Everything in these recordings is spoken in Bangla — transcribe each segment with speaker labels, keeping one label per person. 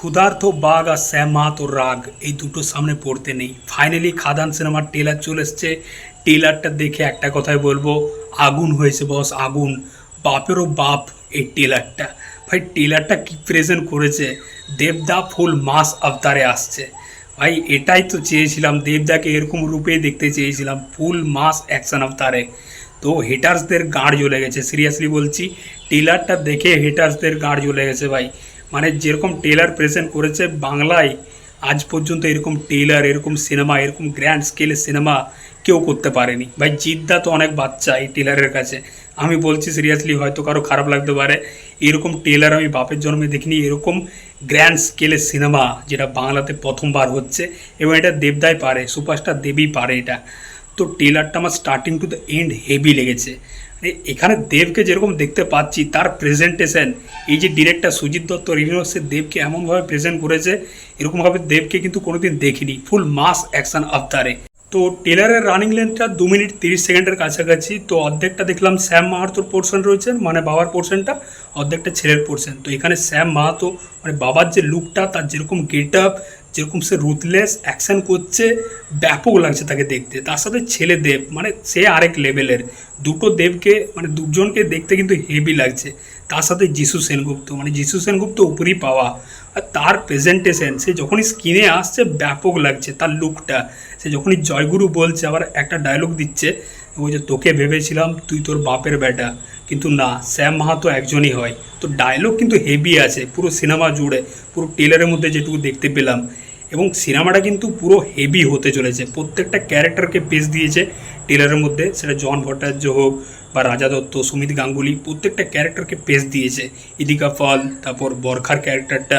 Speaker 1: ক্ষুধার্ত বাঘ আর শ্যাম মাহাতোর রাগ, এই দুটো সামনে পড়তে নেই। ফাইনালি খাদান সিনেমার টেলার চলে এসছে। টেলারটা দেখে একটা কথাই বলব, আগুন হয়েছে বস আগুন। বাপেরও বাপ এই টেলারটা ভাই টেলারটা কি প্রেজেন্ট করেছে? দেবদা ফুল মাস আবতারে আসছে। ভাই, এটাই তো চেয়েছিলাম, দেবদাকে এরকম রূপে দেখতে চেয়েছিলাম, ফুল মাস অ্যাকশন আবতারে। তো হেটার্সদের গাঁড় জ্বলে গেছে। সিরিয়াসলি বলছি টেলারটা দেখে হেটার্সদের গাঁড় জ্বলে গেছে ভাই। মানে যেরকম টেলার প্রেজেন্ট করেছে বাংলায়, আজ পর্যন্ত এরকম টেলার এরকম সিনেমা এরকম গ্র্যান্ড স্কেলের সিনেমা কেউ করতে পারেনি। ভাই, জিদ্দা তো অনেক বাচ্চা এই টেলারের কাছে। আমি বলছি সিরিয়াসলি হয়তো কারও খারাপ লাগতে পারে। এরকম টেলার আমি বাপের জন্মে দেখিনি, এরকম গ্র্যান্ড স্কেলের সিনেমা যেটা বাংলাতে প্রথমবার হচ্ছে, এবং এটা দেবদাই পারে সুপারস্টার দেবই পারে এটা। তো টেলারটা আমার starting to the end heavy লেগেছে। এখানে দেবকে যেরকম দেখতে পাচ্ছি, তার প্রেজেন্টেশন এই যে ডিরেক্টর সুজিত দত্ত রিভিউসে দেবকে এমনভাবে প্রেজেন্ট করেছে, এরকমভাবে দেবকে কিন্তু কোনোদিন দেখিনি। ফুল মাস অ্যাকশন আফতারে তো টেলারের রানিং লেন্থটা দু মিনিট তিরিশ সেকেন্ডের কাছাকাছি। তো অর্ধেকটা দেখলাম শ্যাম মাহাতোর পোর্শন রয়েছে মানে বাবার পোর্শনটা অর্ধেকটা ছেলের পোর্শন তো এখানে শ্যাম মাহাতো মানে বাবার যে লুকটা তার যেরকম গেট আপ যেরকম সে রুথলেস অ্যাকশন করছে, ব্যাপক লাগছে তাকে দেখতে। তার সাথে ছেলে দেব মানে সে আরেক লেভেলের দুটো দেবকে মানে দুজনকে দেখতে কিন্তু হেভি লাগছে। তার সাথে যিশু সেনগুপ্ত মানে যিশু সেনগুপ্ত উপরই পাওয়া। আর তার প্রেজেন্টেশন সে যখনই স্ক্রিনে আসছে, ব্যাপক লাগছে তার লুকটা সে যখনই জয়গুরু বলছে, আবার একটা ডায়লগ দিচ্ছে যে তোকে ভেবেছিলাম তুই তোর বাপের বেটা, কিন্তু না, শ্যাম মাহাতো একজনই হয়। তো ডায়লগ কিন্তু হেভি আছে, পুরো সিনেমা জুড়ে, পুরো টেলারের মধ্যে যেটুকু দেখতে পেলাম। এবং সিনেমাটা কিন্তু পুরো হেভি হতে চলেছে। প্রত্যেকটা ক্যারেক্টারকে পেশ দিয়েছে টেলারের মধ্যে, সেটা জন ভট্টাচার্য হোক বা রাজা দত্ত, সুমিত গাঙ্গুলি, প্রত্যেকটা ক্যারেক্টারকে পেশ দিয়েছে। ইদিকা ফল তারপর বরখার ক্যারেক্টারটা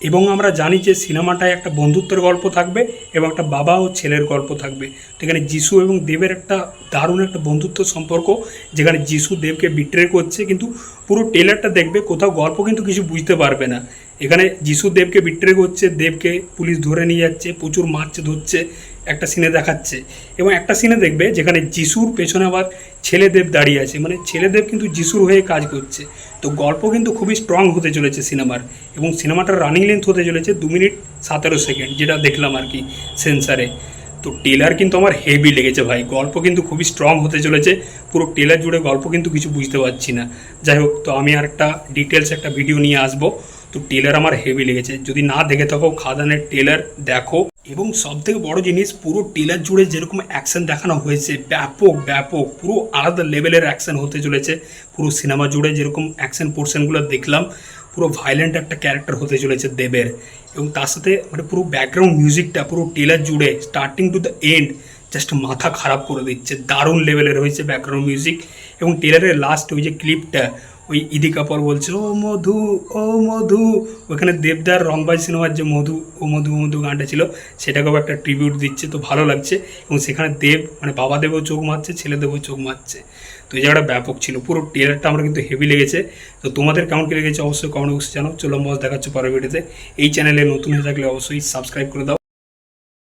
Speaker 1: এবং আমরা জানি যে সিনেমাটায় একটা বন্ধুত্বের গল্প থাকবে এবং একটা বাবা ও ছেলের গল্প থাকবে। এখানে যিশু এবং দেবের একটা দারুণ একটা বন্ধুত্ব সম্পর্ক, যেখানে যিশু দেবকে বিট্রে করছে, কিন্তু পুরো টেলারটা দেখবে, কোথাও গল্প কিন্তু কিছু বুঝতে পারবে না। এখানে যিশু দেবকে বিট্রে করছে, দেবকে পুলিশ ধরে নিয়ে যাচ্ছে, প্রচুর মারছে, ধরছে, একটা সিনে দেখাচ্ছে। এবং একটা সিনে দেখবে, যেখানে যিশুর পেছনে আবার ছেলেদেব দাঁড়িয়ে আছে মানে ছেলেদেব কিন্তু যিশুর হয়ে কাজ করছে। তো গল্প কিন্তু খুবই স্ট্রং হতে চলেছে সিনেমার এবং সিনেমাটার রানিং লেন্থ হতে চলেছে দু মিনিট সতেরো সেকেন্ড যেটা দেখলাম আর কি সেন্সারে তো টেলার কিন্তু আমার হেভি লেগেছে ভাই, গল্প কিন্তু খুবই স্ট্রং হতে চলেছে, পুরো টেলার জুড়ে গল্প কিন্তু কিছু বুঝতে পারছি না। যাই হোক, তো আমি আর একটা ডিটেলস একটা ভিডিও নিয়ে আসব। তো টেলার আমার হেভি লেগেছে, যদি না দেখে থাকো খাদানের টেলার দেখো। এবং সব থেকে বড় জিনিস, পুরো টেলার জুড়ে যেরকম অ্যাকশন দেখানো হয়েছে, ব্যাপক ব্যাপক, পুরো আলাদা লেভেলের অ্যাকশন হতে চলেছে। পুরো সিনেমা জুড়ে যেরকম অ্যাকশন পোর্শনগুলো দেখলাম, পুরো ভাইলেন্ট একটা ক্যারেক্টার হতে চলেছে দেবের। এবং তার সাথে মানে পুরো ব্যাকগ্রাউন্ড মিউজিকটা পুরো টেলার জুড়ে starting to the end just মাথা খারাপ করে দিচ্ছে। দারুণ লেভেলের হয়েছে ব্যাকগ্রাউন্ড মিউজিক এবং টেলারের লাস্ট ওই যে ক্লিপটা ওই ইদি কাপড় বলছে, ও মধু ও মধু। ওখানে দেবদার রংবাজ সিনেমার যে মধু, ও মধু ও মধু গানটা ছিল, সেটাকেও একটা ট্রিবিউট দিচ্ছে, তো ভালো লাগছে। এবং সেখানে দেব মানে বাবা দেবও চোখ মারছে ছেলে দেবও চোখ মারছে। তো এই জায়গাটা ব্যাপক ছিল, পুরো ট্রেলারটা আমার কিন্তু হেভি লেগেছে। তো তোমাদের কেমন কি লেগেছে অবশ্যই কমেন্ট বক্সে জানো চলো মজ দেখাচ্ছ পরের ভিডিওতে এই চ্যানেলে নতুন হয়ে থাকলে অবশ্যই সাবস্ক্রাইব করে দাও।